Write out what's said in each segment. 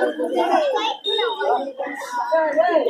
对 노.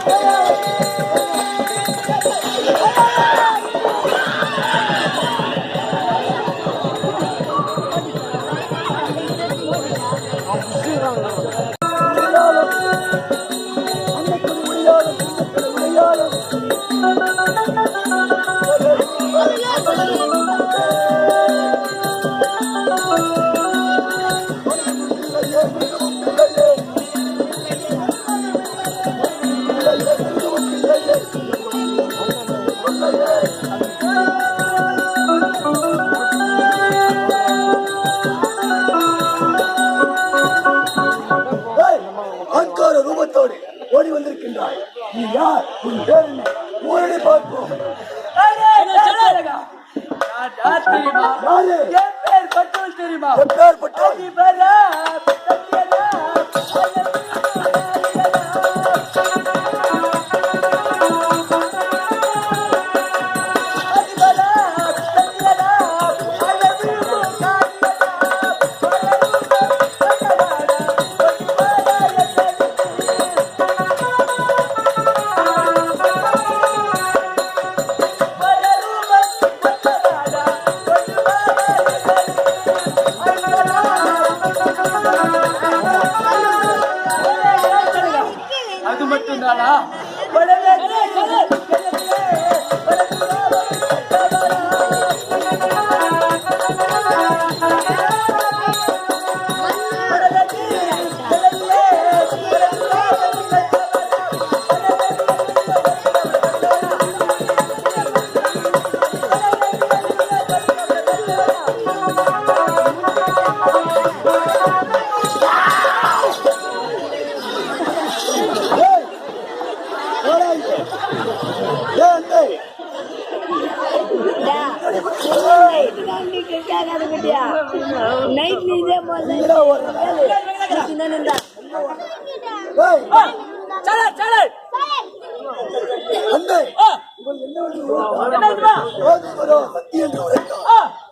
चले चले அன்பே இவள் என்ன சத்தியம்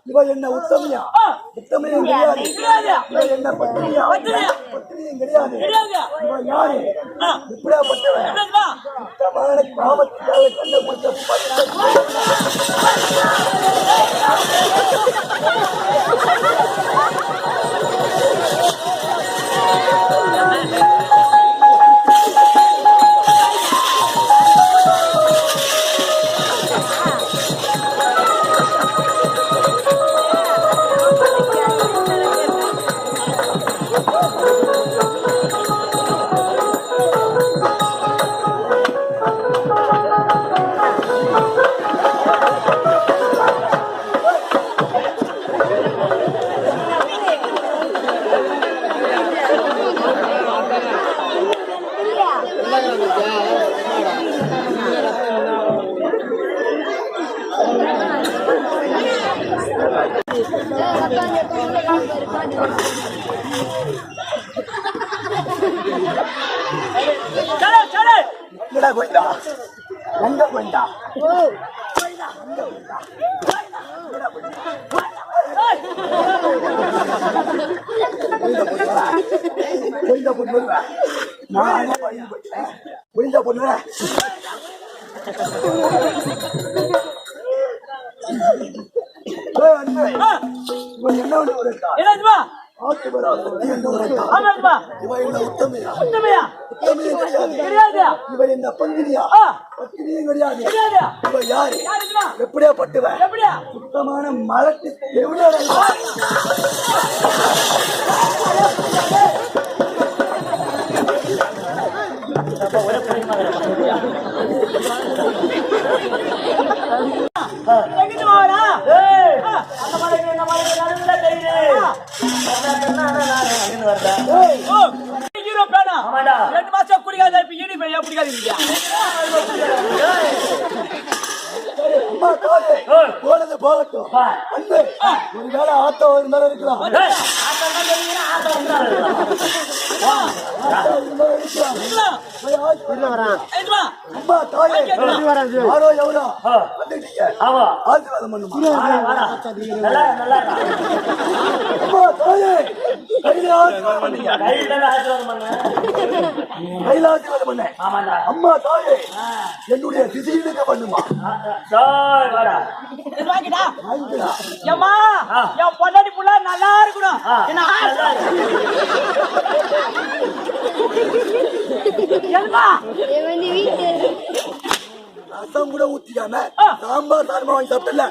இவள் என்ன உத்தமையா? உத்தமையும் கிடையாது. இவள் என்ன பத்திரியா பத்திரியும் கிடையாது. இவள் யாரு? இப்படியாப்பட்டவன் உத்தமான காமத்துக்காக கண்டுபிடிச்ச பத்த உரைத்தா? என்னதுமா ஆத்து வரா, சுத்தி என்ன உரைத்தா? ஆமாதுமா இவன் என்ன உத்தமையா? உத்தமையே? இவன் என்ன பங்கினியா பத்தினியும் கிடையாது. இவன் யாரு? எப்படியா எப்படியா? சுத்தமான மலட்டு. எவ்வளவு ஒருவேளை இருக்கலாம். அம்மா தாயே. என்னுடைய திசையிலுக்கு பண்ணுமா. என் பொண்டாட்டி புள்ள நல்லா இருக்கணும். என்ன ரசம் கூட ஊத்திக்காம. சாம்பார் சாதமா வாங்கி சாப்பிட்டல.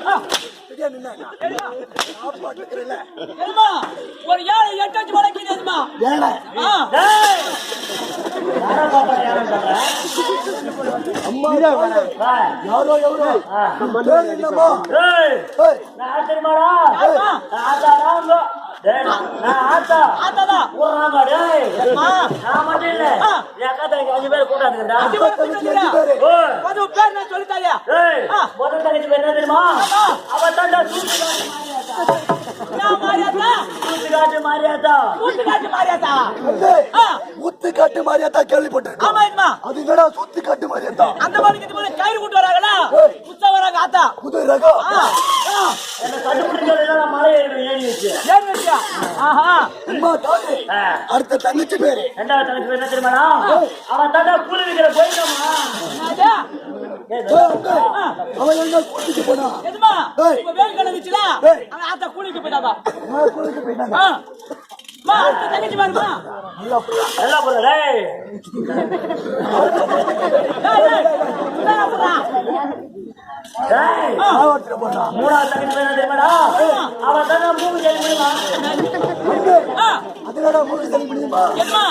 ஒரு ஏழை எட்டு வச்சு வளர்க்குது எதுமா ஏழை. யாரை எவரோ ஆ. பேர் என்னம்மா? ஏய், ஏய், நான் ஆத்தா, ராங்கோ. டேய், நான் ஆத்தா. ஆத்தாதா ஊர்றாங்க, டேய். அம்மா நான் மட்டும் இல்ல. என் தங்கச்சி அஞ்சு பேர் கூட்டாந்துக்கிறா. அஞ்சு பேர் நான் சொல்லித்தாயா. முதல் தங்கச்சி பேர் என்ன தெரியுமா? அவ தாண்டா சூத்துக்காட்டு மாரியாத்தா. மாரியாத்தா சூத்துக்காட்டு மாரியாத்தா. மாரியாத்தா எதுமா அது என்னடா சுத்து காட்டு மாதிரியாத்தா அந்த மாதிரி கயிறு கூட்டு வராங்களா ஆத்தா புது ரகம். அடுத்த தங்கச்சி பேரு. ரெண்டாவது தங்கச்சி பேர் என்ன தெரியுமாடா? அவன் தாண்டா கூலி விக்கிற போயிட்டாமா. அவன் எங்க கூட்டிட்டு போனா? எதுமா? வேல் கிடந்துச்சுல. அவன் ஆத்தா கூலிக்கு போயிட்டாங்க. நல்லா மூணாவது பேர் தெரியுமாடா? அவன் மூணு முடியுமா? மூணு முடியுமா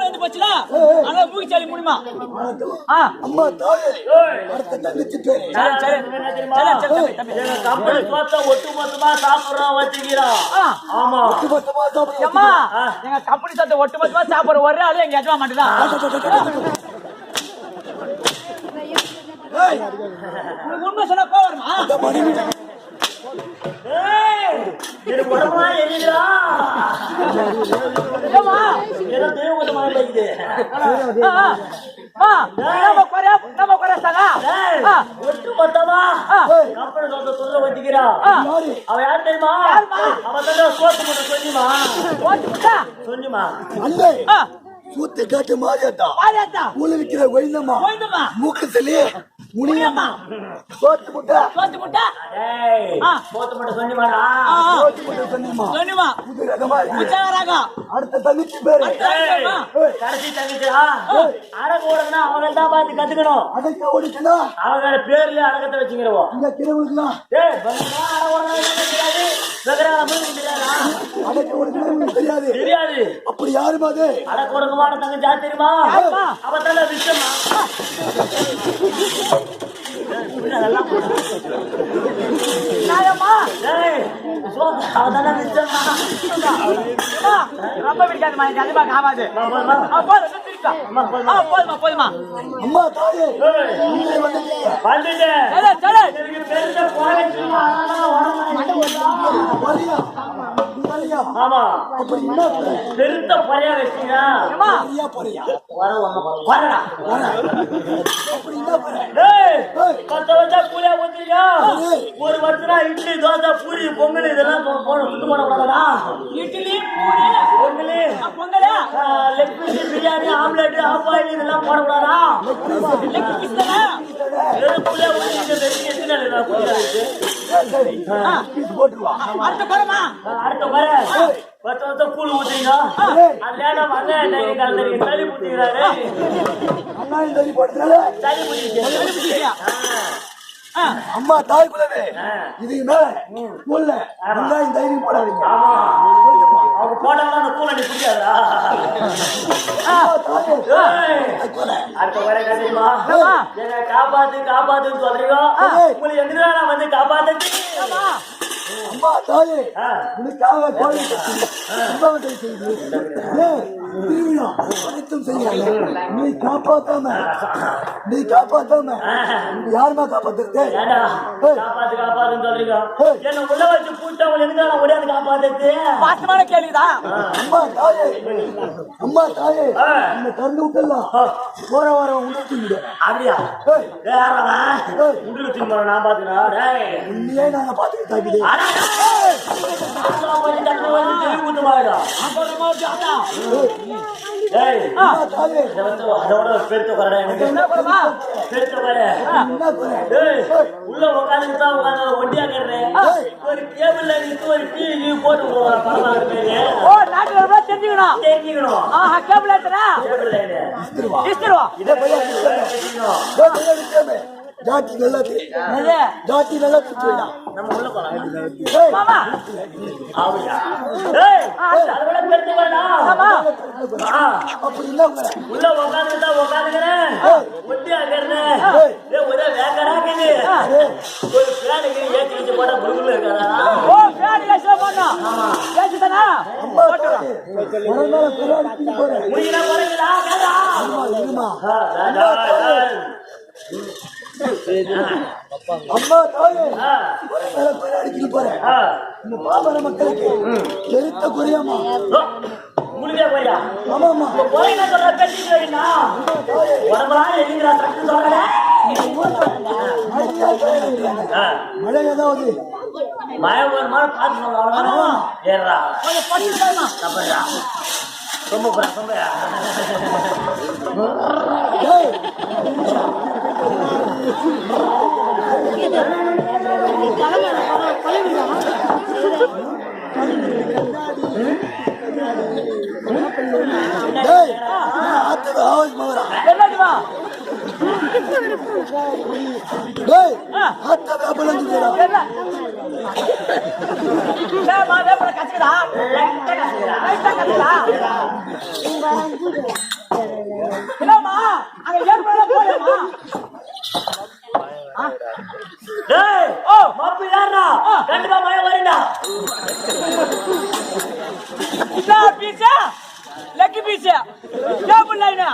வந்து போச்சுல அதனால மூக்கி சாலி முடியுமா அம்மா ஏய். அடுத்த பேரு சரி சரி கம்பெனி சொத்தை ஒட்டு மொத்தமா சாப்பிடுறோம் வச்சுக்கிறோம். ஆமா மொத்தமா. அம்மா. எங்க கம்பெனி ஒட்டு மொத்தமா சாப்பிடுற ஒரே ஆளு எங்க எஜமா மட்டும்தான் உண்மை சொன்னா கோவம் எனக்கு உடம்புலாம் எரியுதுடா. ஏம்மா? ஏதோ தேவகோட்டை ஏய், ஆ. ஒட்டு மொத்தமா. கம்பெனி சொத்தை சொல்ல வச்சுக்கிறான் அவன் யார் தெரியுமா? அவன் தான் சோத்து சொல்லிமா முட்டா சொல்லிமா ஆ. சூத்து காட்டு மாறியாத்தா பாரியாத்தா ஊழ விக்கிற ஒய்ந்தம்மா போய்துமா மூக்கு செல்லி முனியம்மா சோத்து முட்டை. ஓட்டு முட்டா. சோத்து ஆ ஆ. சோத்து முட்டை சொன்னீம்மா. சொன்னிமா புது ரகமா இருக்கு. உச்சாராக அடுத்த தங்கச்சி பேரு. ஏய், கடைசி தங்கச்சிடா? அடகு ஓடுனா அவங்க தான் பார்த்து கத்துக்கணும். அடைக்க ஓடிச்சுனா அவங்க பேர்ல அடக்கத்தை வச்சுக்கிறவோம் பங்கா அடகு ஓடுனா என்னன்னு தெரியாது? வெகரால தெரியாதா? அடைக்க உங்களுக்கு தெரியாது. தெரியாது. அப்படி யாருமா அது? அடக்கு ஒடுக்கமான தங்கச்சி யார் தெரியுமா யாரும்மா? அவ தானே விஷயமா நாயம்மா ரொம்ப பிடிக்காதுமா எனக்கு அதிகமா காமாது போதுமா போதுமா அம்மா தாயே வந்துட்டேன் ஆமா என்ன குறை? பெருத்த பறையா வச்சீங்க அம்மா கூலியா ஊத்துறீங்க ஒரு வருஷம் இட்லி தோசை பூரி பொங்கல் இதெல்லாம் போ- போட சுட்டு போட கூடாதா இட்லி பூரி பொங்கல். பொங்கலா? Leg piece biryani omelette half boil இதெல்லாம். பீஸ் போட்டுருவா அடுத்த குறமா அடுத்த வர பத்து வருஷம் கூழ் ஊத்துறீங்க. ஊத்திக்கிறாரு அண்ணாயும் தள்ளி போட்டதுனால சளி ஊத்திக்கிறேன் அம்மா தாய் குலவே. இதுக்கு மேல ஸ்கூல்ல வெங்காயம் தைரியம் போடாதீங்க. அவங்க போட்டாங்கன்னா அந்த கூழ் நீ குல. அடுத்த வர ஆமா. என்ன காப்பாத்து காப்பாத்துன்னு சொல்றீங்க. உங்களுக்கு எதிராக நான் வந்து காப்பாத்து அம்மா தாயே. உனக்காக விவாதத்தை செய்து. அனைத்தும் செய்யறாங்க நீ காப்பாத்தாம நீ காப்பாத்தாம யாருமா காப்பாத்துறது. என்ன உள்ள வச்சு காப்பாத்துறது? பாசமான கேள்விதான் அம்மா தாயே. அம்மா தாயே. இந்த திறந்து விட்டுலாம் போற வாரம் உணர்த்தி விடு. அப்படியா? நான் பாத்துக்கிறேன். நாங்க பாத்துக்கிட்டு. அப்புறமா அதோட ஏய், உள்ள உட்கார்ந்துட்டு தான் உட்கார்ந்து ஒண்டியா கேடுறேன். ஏய். ஒரு கேபிள்ல நிறுத்தி ஒரு டிவி போட்டு போடுறா பரவாயில்ல பேரு. ஓ நாட்டுல ரொம்ப தெரிஞ்சுக்கணும் தெரிஞ்சுக்கணும். ஆஹா கேபிள் ஏத்துறா கேபிள்ல இது. இஸ்திருவா. இஸ்திருவா இதை பையன் தெரிஞ்சுக்கணும். ஜாட்டி நல்லா ஜாட்டி நல்லா நம்ம உள்ள போலாம். மாமா ஆவியா? வரடா. மாமா. அப்படி? உள்ள. ஏய், ஒரே ஏத்தி வச்சு போட்டா? ஓ தானா ஒரு குரான். முடியல? அம்மா, இருமா. அம்மா தாயே ஒரு போறேன். இந்த பாமர மக்களுக்கு எழுத்த குறையாமா முடியல போறியா? ஆமாம்மா இப்ப போய் நான் சொல்ற சொல்றேன். ஆ, மழை ஏதாவது மழை வருமானு பார்த்து சொல்ல அவ்வளவுதானா? ஏறுடா. கொஞ்சம் பட்டு. ரொம்ப ரொம்ப. ஏய், ஏய், நான் ஆத்துக்கு ஆவாஸ் மகரா. என்னதுமா டேய் ஆத்த வேப்பலம் சொல்லுடா. டேய் மா வேப்பல கச்சுக்குதா லைட்டா கச்சுக்குதா லைட்டா கச்சுக்குதா என்னம்மா அங்க ஏற்பட போறேம்மா டேய், ஓ மாப்பு யாரா கண்டிப்பா மழை வரடா என்ன பீஸா லக்கி பீஸா கேபிள் லைனா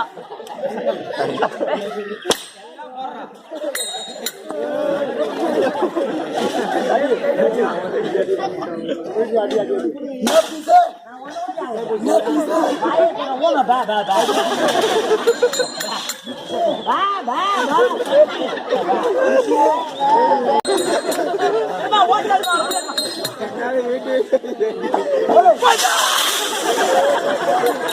என்ன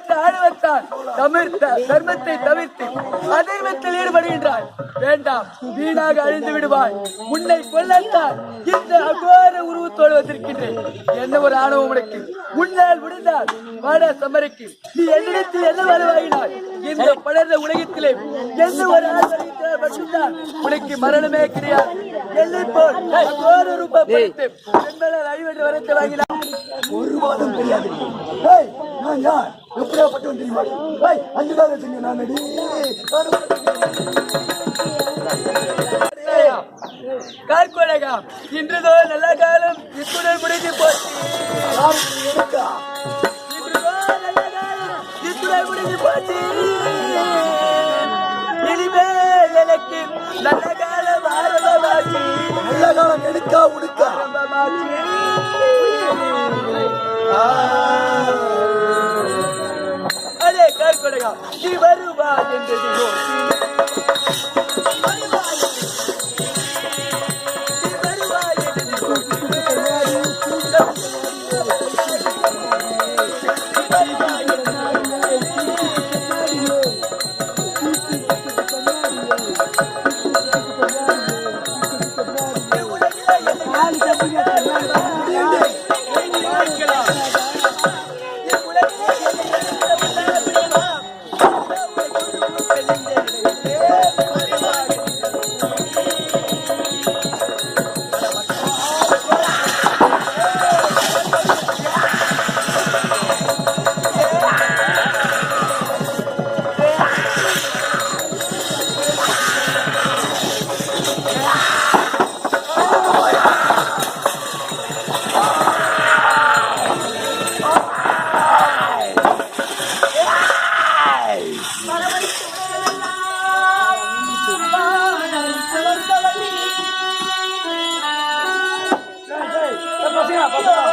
என்ன தவிர்த்த தர்மத்தை தவிர்த்து அதர்மத்தில் ஈடுபடுகின்றாய் வேண்டாம் வீணாக அழிந்து விடுவாய். உன்னை கொல்லத்தான் இந்த அகோர உருவத்தோடு வந்திருக்கின்றேன். என்ன ஒரு ஆணவம் உனக்கு? முன்னால் முடிந்தால் வாடா சமரைக்கு. நீ என்னிடத்தில் என்ன வருவாயினாய் இந்த படர்ந்த உலகத்திலே எந்த ஒரு ஆள் மட்டும்தான் உனக்கு மரணமே கிடையாது. எல்லை போல் ஒரு ரூபாய் பறித்து என் மேல அடிவெட்டு வரத்தை வாங்கினார் ஒரு வாதம் தெரியாது. ஏய், நான் யார்? எப்படியாப்பட்டவன் தெரியுமா? ஏய், அஞ்சு நாள் வச்சுங்க நான் அடி. கார்கோடகா இன்றுதோ நல்ல காலம் இத்துடன் முடிந்து போச்சு? இன்றுதோ நல்ல காலம் இத்துடன் முடிந்து போச்சு. இனிமேல் எனக்கு நல்ல காலம் ஆரம்பமாச்சு. நல்ல காலம் எடுக்கா உடுக்கா. ஆரம்பமாச்சு. கார்கோடகா நீ Apa?